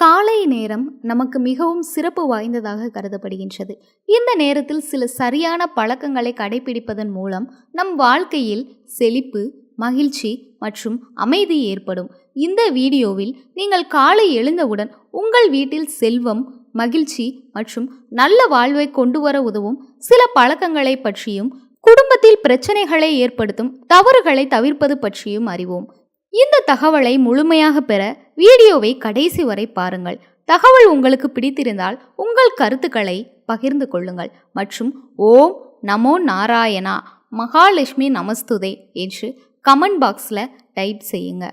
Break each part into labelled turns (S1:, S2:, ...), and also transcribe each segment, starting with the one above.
S1: காலை நேரம் நமக்கு மிகவும் சிறப்பு வாய்ந்ததாக கருதப்படுகின்றது. இந்த நேரத்தில் சில சரியான பழக்கங்களை கடைபிடிப்பதன் மூலம் நம் வாழ்க்கையில் செழிப்பு மகிழ்ச்சி மற்றும் அமைதி ஏற்படும். இந்த வீடியோவில் நீங்கள் காலை எழுந்தவுடன் உங்கள் வீட்டில் செல்வம் மகிழ்ச்சி மற்றும் நல்ல வாழ்வை கொண்டு வர உதவும் சில பழக்கங்களை பற்றியும் குடும்பத்தில் பிரச்சனைகளை ஏற்படுத்தும் தவறுகளை தவிர்ப்பது பற்றியும் அறிவோம். இந்த தகவலை முழுமையாக பெற வீடியோவை கடைசி வரை பாருங்கள். தகவல் உங்களுக்கு பிடித்திருந்தால் உங்கள் கருத்துக்களை பகிர்ந்து கொள்ளுங்கள். மற்றும் ஓம் நமோ நாராயணா மகாலட்சுமி நமஸ்துதே என்று கமெண்ட் பாக்ஸில் டைப் செய்யுங்க.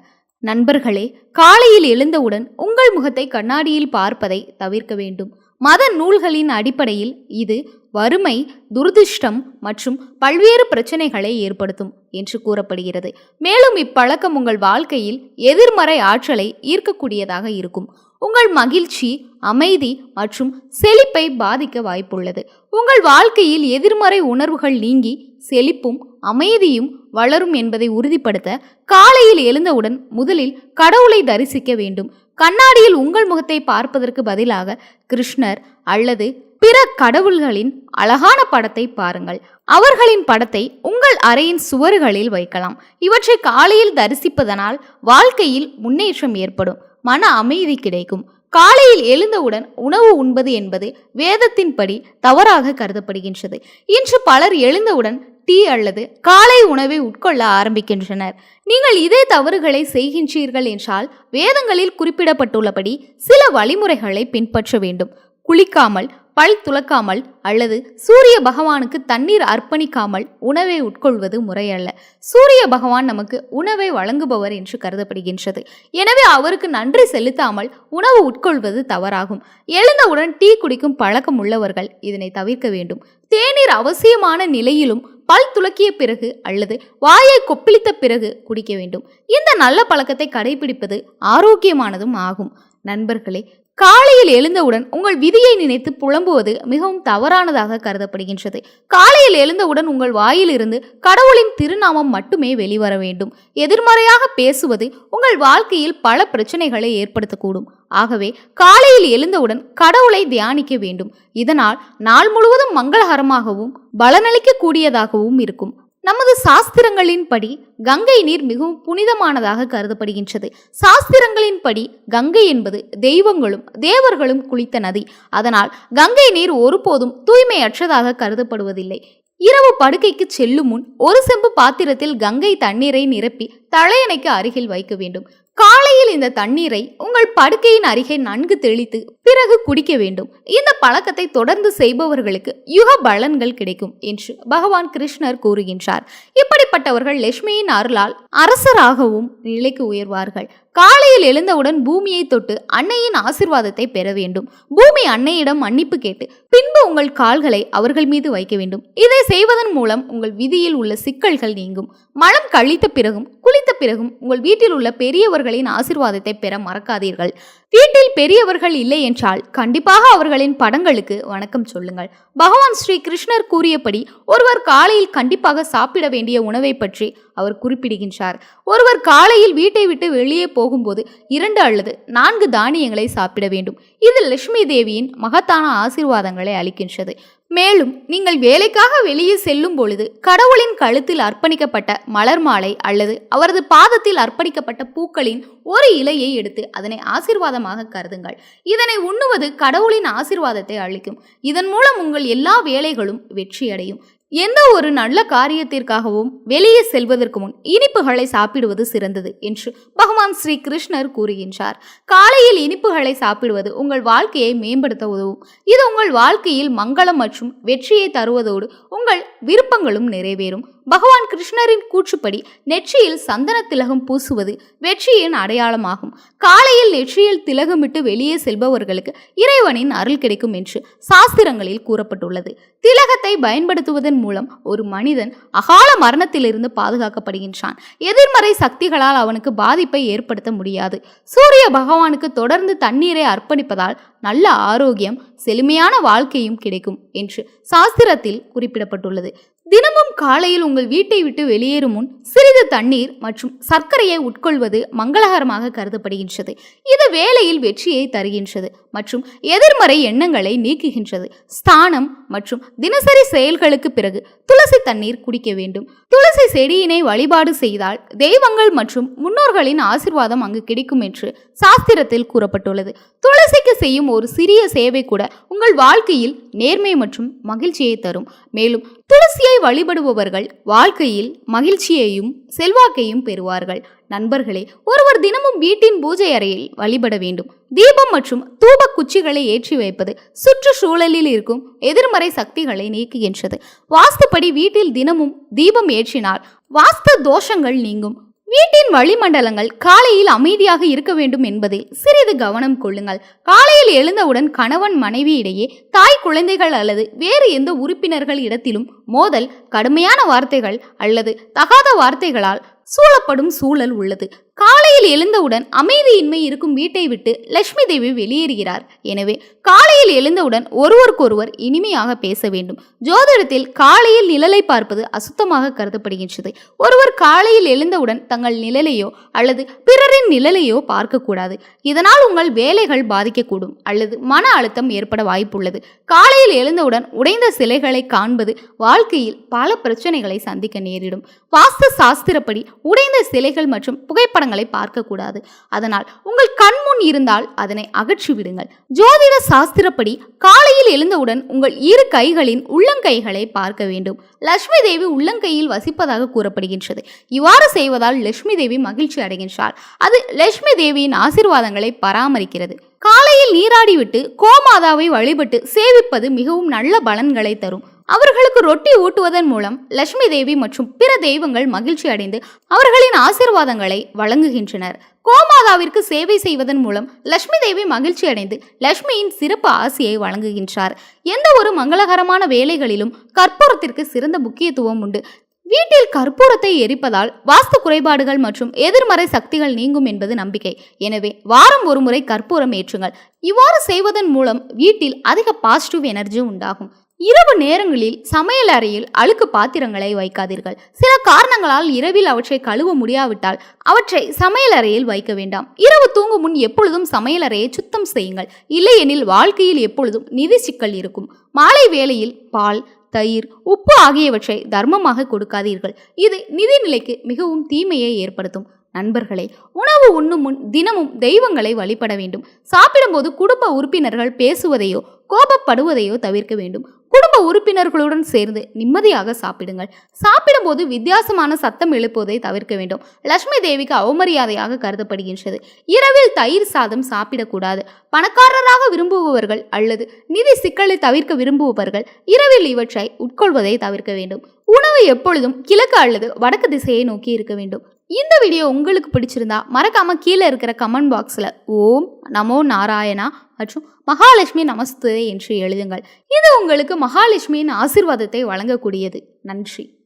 S1: நண்பர்களே காலையில் எழுந்தவுடன் உங்கள் முகத்தை கண்ணாடியில் பார்ப்பதை தவிர்க்க வேண்டும். மத நூல்களின் அடிப்படையில் இது வறுமை துரதிர்ஷ்டம் மற்றும் பல்வேறு பிரச்சனைகளை ஏற்படுத்தும் என்று கூறப்படுகிறது. மேலும் இப்பழக்கம் உங்கள் வாழ்க்கையில் எதிர்மறை ஆற்றலை ஈர்க்கக்கூடியதாக இருக்கும். உங்கள் மகிழ்ச்சி அமைதி மற்றும் செழிப்பை பாதிக்க வாய்ப்புள்ளது. உங்கள் வாழ்க்கையில் எதிர்மறை உணர்வுகள் நீங்கி செழிப்பும் அமைதியும் வளரும் என்பதை உறுதிப்படுத்த காலையில் எழுந்தவுடன் முதலில் கடவுளை தரிசிக்க வேண்டும். கண்ணாடியில் உங்கள் முகத்தை பார்ப்பதற்கு பதிலாக கிருஷ்ணர் அல்லது பிற கடவுள்களின் அழகான படத்தை பாருங்கள். அவர்களின் படத்தை உங்கள் அறையின் சுவர்களில் வைக்கலாம். இவற்றை காலையில் தரிசிப்பதனால் வாழ்க்கையில் முன்னேற்றம் ஏற்படும். மன அமைதி கிடைக்கும். காலையில் எழுந்தவுடன் உணவு உண்பது என்பது வேதத்தின்படி தவறாக கருதப்படுகின்றது. இன்று பலர் எழுந்தவுடன் டீ அல்லது காலை உணவை உட்கொள்ள ஆரம்பிக்கின்றனர். நீங்கள் இதே தவறுகளை செய்கின்றீர்கள் என்றால் வேதங்களில் குறிப்பிடப்பட்டுள்ளபடி சில வழிமுறைகளை பின்பற்ற வேண்டும். குளிக்காமல் பல் துலக்காமல் அல்லது சூரிய பகவானுக்கு தண்ணீர் அர்ப்பணிக்காமல் உணவை உட்கொள்வது முறையல்ல. சூரிய பகவான் நமக்கு உணவை வழங்குபவர் என்று கருதப்படுகின்றது. எனவே அவருக்கு நன்றி செலுத்தாமல் உணவு உட்கொள்வது தவறாகும். எழுந்தவுடன் டீ குடிக்கும் பழக்கம் உள்ளவர்கள் இதனை தவிர்க்க வேண்டும். தேநீர் அவசியமான நிலையிலும் பல் துலக்கிய பிறகு அல்லது வாயை கொப்பளித்த பிறகு குடிக்க வேண்டும். இந்த நல்ல பழக்கத்தை கடைபிடிப்பது ஆரோக்கியமானதும் ஆகும். நண்பர்களே காலையில் எழுந்தவுடன் உங்கள் விதியை நினைத்து புலம்புவது மிகவும் தவறானதாக கருதப்படுகின்றது. காலையில் எழுந்தவுடன் உங்கள் வாயிலிருந்து கடவுளின் திருநாமம் மட்டுமே வெளிவர வேண்டும். எதிர்மறையாக பேசுவது உங்கள் வாழ்க்கையில் பல பிரச்சனைகளை ஏற்படுத்தக்கூடும். ஆகவே காலையில் எழுந்தவுடன் கடவுளை தியானிக்க வேண்டும். இதனால் நாள் முழுவதும் மங்களகரமாகவும் பலனளிக்கக்கூடியதாகவும் இருக்கும். நமது சாஸ்திரங்களின்படி கங்கை நீர் மிகவும் புனிதமானதாக கருதப்படுகின்றது. சாஸ்திரங்களின்படி கங்கை என்பது தெய்வங்களும் தேவர்களும் குளித்த நதி. அதனால் கங்கை நீர் ஒருபோதும் தூய்மையற்றதாக கருதப்படுவதில்லை. இரவு படுக்கைக்கு செல்லும் முன் ஒரு செம்பு பாத்திரத்தில் கங்கை தண்ணீரை நிரப்பி தலையணைக்கு அருகில் வைக்க வேண்டும். காலையில் இந்த தண்ணீரை உங்கள் படுக்கையின் அருகே நன்கு தெளித்து பிறகு குடிக்க வேண்டும். இந்த பழக்கத்தை தொடர்ந்து செய்பவர்களுக்கு யுக பலன்கள் கிடைக்கும் என்று பகவான் கிருஷ்ணர் கூறுகின்றார். இப்படிப்பட்டவர்கள் லட்சுமியின் அருளால் அரசராகவும் நிலைக்கு உயர்வார்கள். காலையில் எழுந்தவுடன் பூமியை தொட்டு அன்னையின் ஆசிர்வாதத்தை பெற வேண்டும். பூமி அன்னையிடம் மன்னிப்பு கேட்டு பின்பு உங்கள் கால்களை அவர்கள் மீது வைக்க வேண்டும். இதை செய்வதன் மூலம் உங்கள் விதியில் உள்ள சிக்கல்கள் நீங்கும். மலம் கழித்த பிறகும் குளித்த பிறகும் உங்கள் வீட்டில் உள்ள பெரியவர்களின் ஆசிர்வாதத்தை பெற மறக்காதீர்கள். வீட்டில் பெரியவர்கள் இல்லை என்றால் கண்டிப்பாக அவர்களின் படங்களுக்கு வணக்கம் சொல்லுங்கள். பகவான் ஸ்ரீ கிருஷ்ணர் கூறியபடி ஒருவர் காலையில் கண்டிப்பாக சாப்பிட வேண்டிய உணவை பற்றி அவர் குறிப்பிடுகின்றார். ஒருவர் காலையில் வீட்டை விட்டு வெளியே போகும்போது இரண்டு அல்லது நான்கு தானியங்களை சாப்பிட வேண்டும். இது லட்சுமி தேவியின் மகத்தான ஆசிர்வாதங்களை அளிக்கின்றது. மேலும் நீங்கள் வேலைக்காக வெளியே செல்லும் பொழுது கடவுளின் கழுத்தில் அர்ப்பணிக்கப்பட்ட மலர் மாலை அல்லது அவரது பாதத்தில் அர்ப்பணிக்கப்பட்ட பூக்களின் ஒரு இலையை எடுத்து அதனை ஆசிர்வாதமாக கருதுங்கள். இதனை உண்ணுவது கடவுளின் ஆசிர்வாதத்தை அளிக்கும். இதன் மூலம் உங்கள் எல்லா வேலைகளும் வெற்றியடையும். எந்த ஒரு நல்ல காரியத்திற்காகவும் வெளியே செல்வதற்கு முன் இனிப்புகளை சாப்பிடுவது சிறந்தது என்று பகவான் ஸ்ரீ கிருஷ்ணர் கூறுகின்றார். காலையில் இனிப்புகளை சாப்பிடுவது உங்கள் வாழ்க்கையை மேம்படுத்த உதவும். இது உங்கள் வாழ்க்கையில் மங்களம் மற்றும் வெற்றியை தருவதோடு உங்கள் விருப்பங்களும் நிறைவேறும். பகவான் கிருஷ்ணரின் கூற்றுப்படி நெற்றியில் சந்தன திலகம் பூசுவது வெற்றியின் அடையாளமாகும். காலையில் நெற்றியில் திலகமிட்டு வெளியே செல்பவர்களுக்கு இறைவனின் அருள் கிடைக்கும் என்று சாஸ்திரங்களில் கூறப்பட்டுள்ளது. திலகத்தை பயன்படுத்துவதன் மூலம் ஒரு மனிதன் அகால மரணத்திலிருந்து பாதுகாக்கப்படுகின்றான். எதிர்மறை சக்திகளால் அவனுக்கு பாதிப்பை ஏற்படுத்த முடியாது. சூரிய பகவானுக்கு தொடர்ந்து தண்ணீரை அர்ப்பணிப்பதால் நல்ல ஆரோக்கியம் செழுமையான வாழ்க்கையும் கிடைக்கும் என்று சாஸ்திரத்தில் குறிப்பிடப்பட்டுள்ளது. தினமும் காலையில் உங்கள் வீட்டை விட்டு வெளியேறும் முன் சிறிது தண்ணீர் மற்றும் சர்க்கரையை உட்கொள்வது மங்களகரமாக கருதப்படுகின்றது. இது வேலையில் வெற்றியை தருகின்றது மற்றும் எதிர்மறை எண்ணங்களை நீக்குகின்றது. ஸ்தானம் மற்றும் தினசரி செயல்களுக்கு பிறகு துளசி தண்ணீர் குடிக்க வேண்டும். துளசி செடியினை வழிபாடு செய்தால் தெய்வங்கள் மற்றும் முன்னோர்களின் ஆசிர்வாதம் அங்கு கிடைக்கும் என்று சாஸ்திரத்தில் கூறப்பட்டுள்ளது. துளசிக்கு செய்யும் ஒரு சிறிய சேவை கூட உங்கள் வாழ்க்கையில் நேர்மை மற்றும் மகிழ்ச்சியை தரும். மேலும் துளசியை வழிபடுபவர்கள் வாழ்க்கையில் மகிழ்ச்சியையும் செல்வாக்கையும் பெறுவார்கள். நண்பர்களே ஒருவர் தினமும் வீட்டின் பூஜை அறையில் வழிபட வேண்டும். தீபம் மற்றும் தூப குச்சிகளை ஏற்றி வைப்பது சுற்றுச்சூழலில் இருக்கும் எதிர்மறை சக்திகளை நீக்குகின்றது. வாஸ்துப்படி வீட்டில் தினமும் தீபம் ஏற்றினால் வாஸ்து தோஷங்கள் நீங்கும். வீட்டின் வளிமண்டலங்கள் காலையில் அமைதியாக இருக்க வேண்டும் என்பதில் சிறிது கவனம் கொள்ளுங்கள். காலையில் எழுந்தவுடன் கணவன் மனைவி இடையே தாய் குழந்தைகள் அல்லது வேறு எந்த உறுப்பினர்கள் இடத்திலும் மோதல் கடுமையான வார்த்தைகள் அல்லது தகாத வார்த்தைகளால் சூழப்படும் சூழல் உள்ளது. காலையில் எழுந்தவுடன் அமைதியின்மை இருக்கும் வீட்டை விட்டு லட்சுமி தேவி வெளியேறுகிறார். எனவே காலையில் எழுந்தவுடன் ஒருவருக்கொருவர் இனிமையாக பேச வேண்டும். ஜோதிடத்தில் காலையில் நிழலை பார்ப்பது அசுத்தமாக கருதப்படுகின்றது. ஒருவர் காலையில் எழுந்தவுடன் தங்கள் நிழலையோ அல்லது பிறரின் நிழலையோ பார்க்கக்கூடாது. இதனால் உங்கள் வேலைகள் பாதிக்கக்கூடும் அல்லது மன அழுத்தம் ஏற்பட வாய்ப்புள்ளது. காலையில் எழுந்தவுடன் உடைந்த சிலைகளை காண்பது வாழ்க்கையில் பல பிரச்சனைகளை சந்திக்க நேரிடும். வாஸ்து சாஸ்திரப்படி உடைந்த சிலைகள் மற்றும் புகைப்படங்களை பார்க்கக்கூடாது. அதனால் உங்கள் கண் முன் இருந்தால் அதனை அகற்றி விடுங்கள் ஜோதிட சாஸ்திரப்படி காலையில் எழுந்தவுடன் உங்கள் இரு கைகளின் உள்ளங்கைகளை பார்க்க வேண்டும். லட்சுமி தேவி உள்ளங்கையில் வசிப்பதாக கூறப்படுகின்றது. இவ்வாறு செய்வதால் லட்சுமி தேவி மகிழ்ச்சி அடைகின்றார் அது லட்சுமி தேவியின் ஆசீர்வாதங்களை பராமரிக்கிறது. காலையில் நீராடிவிட்டு கோமாதாவை வழிபட்டு சேவிப்பது மிகவும் நல்ல பலன்களை தரும். அவர்களுக்கு ரொட்டி ஊட்டுவதன் மூலம் லட்சுமி தேவி மற்றும் பிற தெய்வங்கள் மகிழ்ச்சி அடைந்து அவர்களின் ஆசீர்வாதங்களை வழங்குகின்றனர். கோமாதாவிற்கு சேவை செய்வதன் மூலம் லட்சுமி தேவி மகிழ்ச்சி அடைந்து லட்சுமியின் சிறப்பு ஆசையை வழங்குகின்றார். எந்த ஒரு மங்களகரமான வேலைகளிலும் கற்பூரத்திற்கு சிறந்த முக்கியத்துவம் உண்டு. வீட்டில் கற்பூரத்தை எரிப்பதால் வாஸ்து குறைபாடுகள் மற்றும் எதிர்மறை சக்திகள் நீங்கும் என்பது நம்பிக்கை. எனவே வாரம் ஒரு முறை கற்பூரம் ஏற்றுங்கள். இவ்வாறு செய்வதன் மூலம் வீட்டில் அதிக பாசிட்டிவ் எனர்ஜி உண்டாகும். இரவு நேரங்களில் சமையல் அறையில் அழுக்கு பாத்திரங்களை வைக்காதீர்கள். சில காரணங்களால் இரவில் அவற்றை கழுவ முடியாவிட்டால் அவற்றை சமையல் அறையில் வைக்க வேண்டாம். இரவு தூங்கும் முன் எப்பொழுதும் சமையல் அறையை சுத்தம் செய்யுங்கள். இல்லையெனில் வாழ்க்கையில் எப்பொழுதும் நிதி சிக்கல் இருக்கும். மாலை வேளையில் பால் தயிர் உப்பு ஆகியவற்றை தர்மமாக கொடுக்காதீர்கள். இது நிதி நிலைக்கு மிகவும் தீமையை ஏற்படுத்தும். நண்பர்களே உணவு உண்ணும் முன் தினமும் தெய்வங்களை வழிபட வேண்டும். சாப்பிடும்போது குடும்ப உறுப்பினர்கள் பேசுவதையோ கோபப்படுவதையோ தவிர்க்க வேண்டும். குடும்ப உறுப்பினர்களுடன் சேர்ந்து நிம்மதியாக சாப்பிடுங்கள். சாப்பிடும்போது வித்தியாசமான சத்தம் எழுப்புவதை தவிர்க்க வேண்டும். லட்சுமி தேவிக்கு அவமரியாதையாக கருதப்படுகின்றது. இரவில் தயிர் சாதம் சாப்பிடக்கூடாது. பணக்காரராக விரும்புபவர்கள் அல்லது நிதி சிக்கலை தவிர்க்க விரும்புபவர்கள் இரவில் இவற்றை உட்கொள்வதை தவிர்க்க வேண்டும். உணவு எப்பொழுதும் கிழக்கு அல்லது வடக்கு திசையை நோக்கி இருக்க வேண்டும். இந்த வீடியோ உங்களுக்கு பிடிச்சிருந்தா மறக்காமல் கீழே இருக்கிற கமெண்ட் பாக்ஸில் ஓம் நமோ நாராயணா மற்றும் மகாலட்சுமி நமஸ்தே என்று எழுதுங்கள். இது உங்களுக்கு மகாலட்சுமியின் ஆசிர்வாதத்தை வழங்கக்கூடியது. நன்றி.